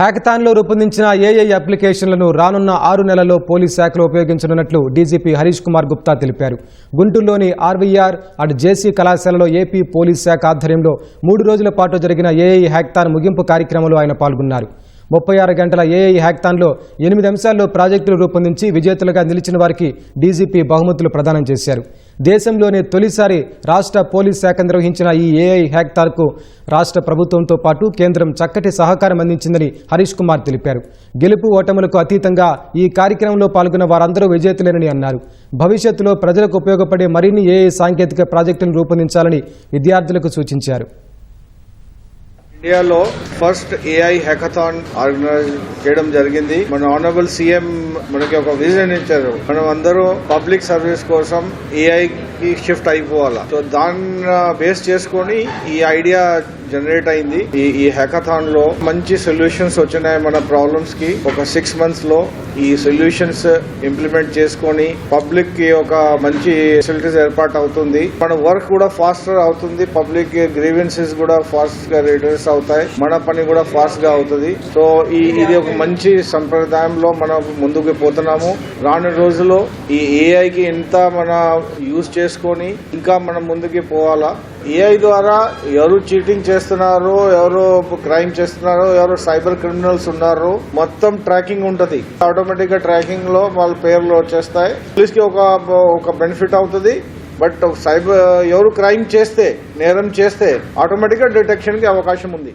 హ్యాకథాన్లో రూపొందించిన ఏఐ అప్లికేషన్లను రానున్న ఆరు నెలల్లో పోలీస్ శాఖలో ఉపయోగించనున్నట్లు డీజీపీ హరీష్ కుమార్ గుప్తా తెలిపారు. గుంటూరులోని ఆర్వీఆర్ అటు జేసీ కళాశాలలో ఏపీ పోలీస్ శాఖ ఆధ్వర్యంలో మూడు రోజుల పాటు జరిగిన ఏఐ హ్యాకథాన్ ముగింపు కార్యక్రమంలో ఆయన పాల్గొన్నారు. ముప్పై ఆరు గంటల ఏఐ హ్యాక్థాన్లో ఎనిమిది అంశాల్లో ప్రాజెక్టులు రూపొందించి విజేతలుగా నిలిచిన వారికి డీజీపీ బహుమతులు ప్రదానం చేశారు. దేశంలోనే తొలిసారి రాష్ట్ర పోలీస్ శాఖ నిర్వహించిన ఈ ఏఐ హ్యాక్థాన్కు రాష్ట్ర ప్రభుత్వంతో పాటు కేంద్రం చక్కటి సహకారం అందించిందని హరీష్ కుమార్ తెలిపారు. గెలుపు ఓటములకు అతీతంగా ఈ కార్యక్రమంలో పాల్గొన్న వారందరూ విజేతలేనని అన్నారు. భవిష్యత్తులో ప్రజలకు ఉపయోగపడే మరిన్ని ఏఐ సాంకేతిక ప్రాజెక్టులను రూపొందించాలని విద్యార్థులకు సూచించారు. ఇండియాలో ఫస్ట్ ఏఐ హ్యాకథాన్ ఆర్గనైజ్ చేయడం జరిగింది. మన ఆనరబుల్ సీఎం మనకి ఒక విజన్ ఇచ్చారు. మనం అందరూ పబ్లిక్ సర్వీస్ కోసం ఏఐ కి షిఫ్ట్ అయిపోవాలా. సో దాన్ని బేస్ చేసుకొని ఈ ఐడియా జనరేట్ అయింది. ఈ ఈ హ్యాకథాన్లో మంచి సొల్యూషన్స్ వచ్చినాయి మన ప్రాబ్లమ్స్కి. ఒక సిక్స్ మంత్స్లో ఈ సొల్యూషన్స్ ఇంప్లిమెంట్ చేసుకొని పబ్లిక్కి ఒక మంచి ఫెసిలిటీస్ ఏర్పాటు అవుతుంది. మన వర్క్ కూడా ఫాస్టర్ అవుతుంది. పబ్లిక్ గ్రీవెన్సెస్ కూడా ఫాస్ట్గా రిడ్యూస్ అవుతాయి. మన పని కూడా ఫాస్ట్గా అవుతుంది. సో ఈ ఇది ఒక మంచి సంప్రదాయంలో మనం ముందుకు పోతున్నాము. రాను రోజుల్లో ఈ ఏఐ కి ఎంత మన యూజ్ చేసుకొని ఇంకా మనం ముందుకు పోవాలా? ఏఐ ద్వారా ఎవరు చీటింగ్ చేస్తున్నారు ఎవరు క్రైమ్ చేస్తున్నారు ఎవరు సైబర్ క్రిమినల్స్ ఉన్నారు మొత్తం ట్రాకింగ్ ఉంటది. ఆటోమేటిక్గా ట్రాకింగ్లో వాళ్ళ పేర్లు వచ్చేస్తాయి. పోలీస్కి ఒక ఒక బెనిఫిట్ అవుతుంది. బట్ సైబర్ ఎవరు క్రైమ్ చేస్తే నేరం చేస్తే ఆటోమేటిక్గా డిటెక్షన్కి అవకాశం ఉంది.